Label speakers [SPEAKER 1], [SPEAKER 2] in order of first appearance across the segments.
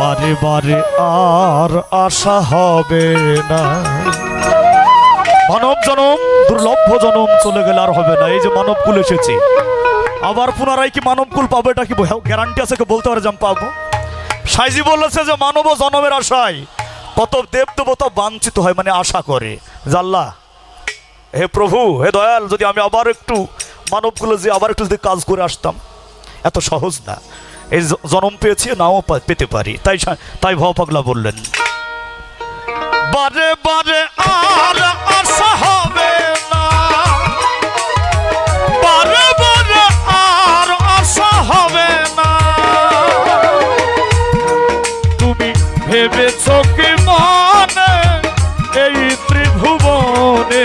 [SPEAKER 1] বারে বারে আর আশা হবে না। মানব জনম দুর্লভ্য জনম চলে গেলে আর হবে না। এই যে মানব কুল এসেছি। আবার পুনরায় কি মানব কুল পাবো এটা কি গ্যারান্টি আছে বলতে পারে যে পাবো? সাইজি বলেছে যে মানব জনমের আশায় কত দেব দেবতা বাঞ্ছিত হয় মানে আশা করে। জাল্লা। হে প্রভু, হে দয়াল, যদি আমি আবার একটু মানবগুলো যে আবার একটু যদি কাজ করে আসতাম, এত সহজ না। এই জনম পেয়েছি, নাও পেতে পারি। তাই তাই ভব পাগলা বললেন। বারে বারে আর আশা হবে না। তুমি ভেবেছ কি মনে এই ত্রিভুবনে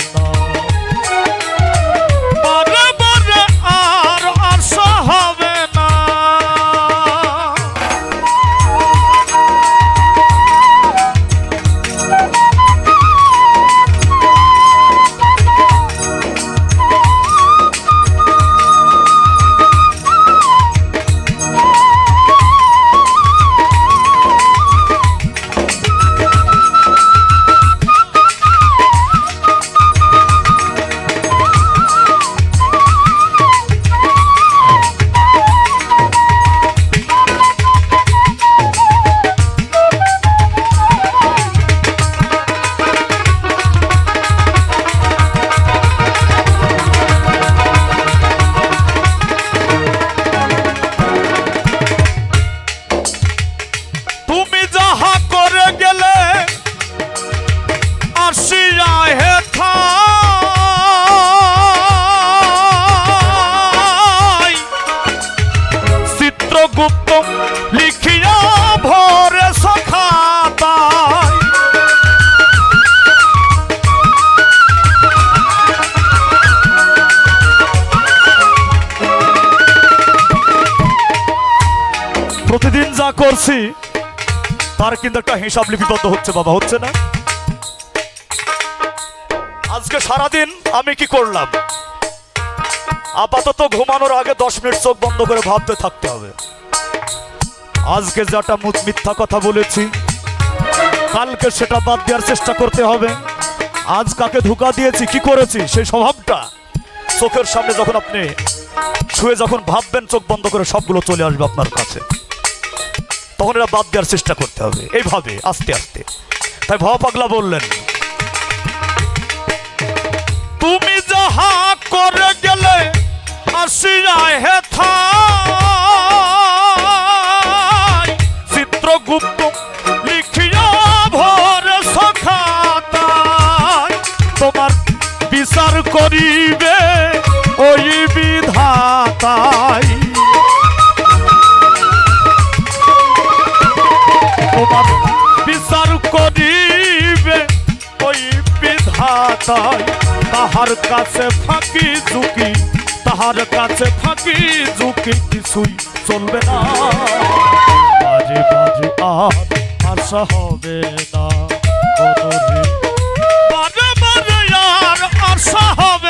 [SPEAKER 1] করছি, তার কিন্তু একটা হিসাব লিপিবদ্ধ হচ্ছে বাবা, হচ্ছে না? আজকে সারাদিন আমি কি করলাম? আপাতত ঘুমানোর আগে দশ মিনিট চোখ বন্ধ করে ভাবতে থাকতে হবে। আজকে যেটা মিথ্যা কথা বলেছি, কালকে সেটা বাদ দেওয়ার চেষ্টা করতে হবে। আজ কাকে ধোকা দিয়েছি, কি করেছি, সেই স্বভাবটা চোখের সামনে যখন আপনি শুয়ে যখন ভাববেন, চোখ বন্ধ করে সবগুলো চলে আসবে আপনার কাছে। তখন এরা বাদ দেওয়ার চেষ্টা করতে হবে এইভাবে, আস্তে আস্তে তাই ভব পাগলা বললেন, তুমি যাহা করে গেলে। চিত্রগুপ্ত কাছে ফাঁকি ঝুঁকি, তাহার কাছে ফাঁকি ঝুঁকি, কিছুই চলবে না বাজে বাজে আর আশা হবে না। বাজে বাজে আর আশা হবে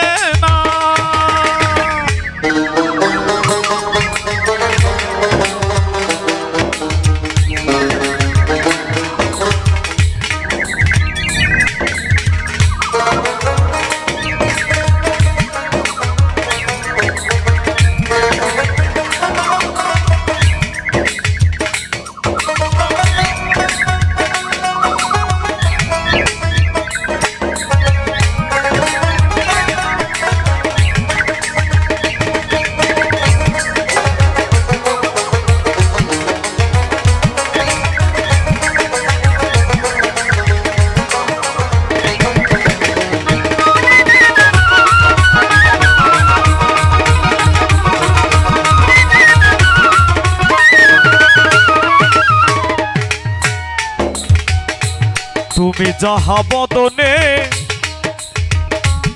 [SPEAKER 1] যাহা বদনে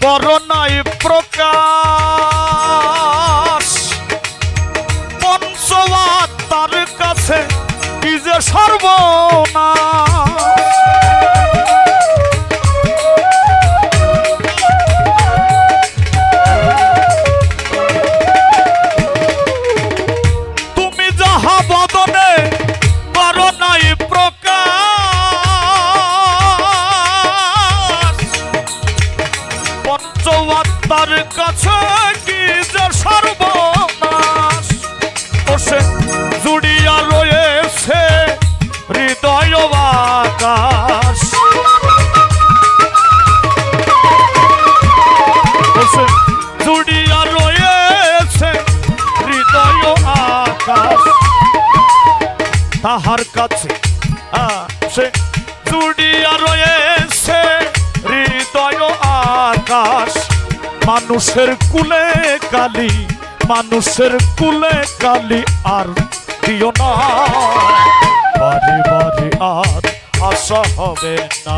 [SPEAKER 1] করোনাই প্রকাশ। পঞ্চবাদ তার কাছে কি যে সর্বনা মানুষের কুলে কালি মানুষের কুলে কালি আর দিও না। বারে বারে আর আশা হবে না।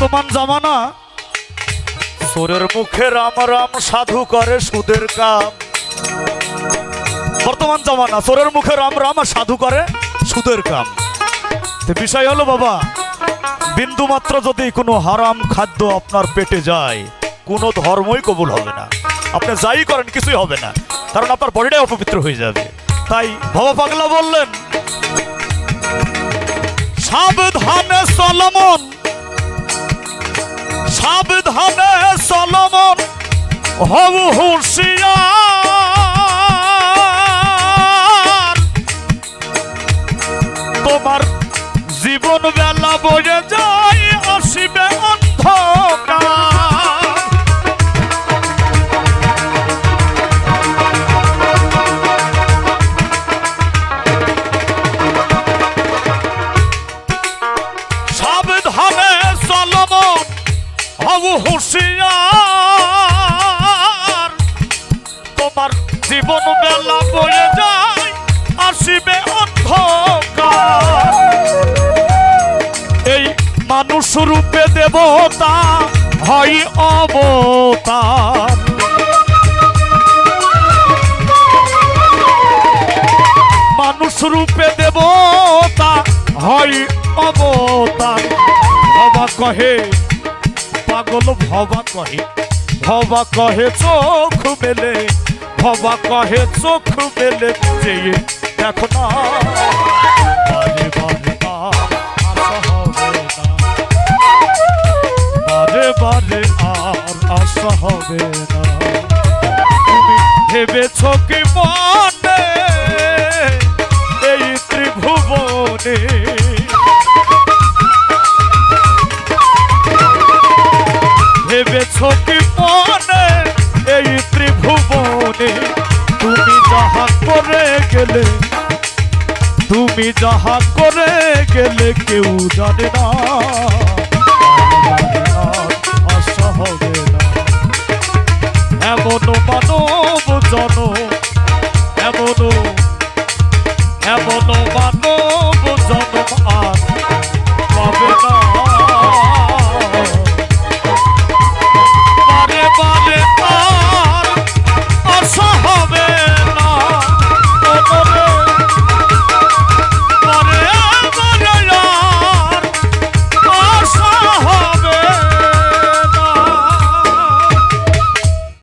[SPEAKER 1] বর্তমান জামানা। সোরের মুখে রাম রাম সাধু করে সুদের কাম। বর্তমান জামানা সোরের মুখে রাম রাম আর সাধু করে সুদের কাম। বিষয় হলো বাবা বিন্দু মাত্র যদি কোনো হারাম খাদ্য আপনার পেটে যায় কোনো ধর্মই কবুল হবে না। আপনি যাই করেন কিছুই হবে না। কারণ আপনার বডিটাই অপবিত্র হয়ে যাবে। তাই বাবা পাগলা বললেন সাবধানে সলমন। সাবধানে সলমন হব হুঁশিয়ার। তোমার জীবন বেলা বয়ে যায়। মানুষ রূপে দেবতা, হয় অবতার। মানুষ রূপে দেবতা, হয় অবতার। ভবা কহে, পাগল, ভবা কহে ভবা কহে চোখ মেলে, ভবা কহে চোখ মেলে চেয়ে দেখো না। হবে না। ভেবেছ কি মনে এই ত্রিভুবনে? ভেবেছ কি মনে এই ত্রিভুবনে? তুমি যাহা করে গেলে, তুমি যাহা করে গেলে কেউ জানে না। এমন মানব জন এমন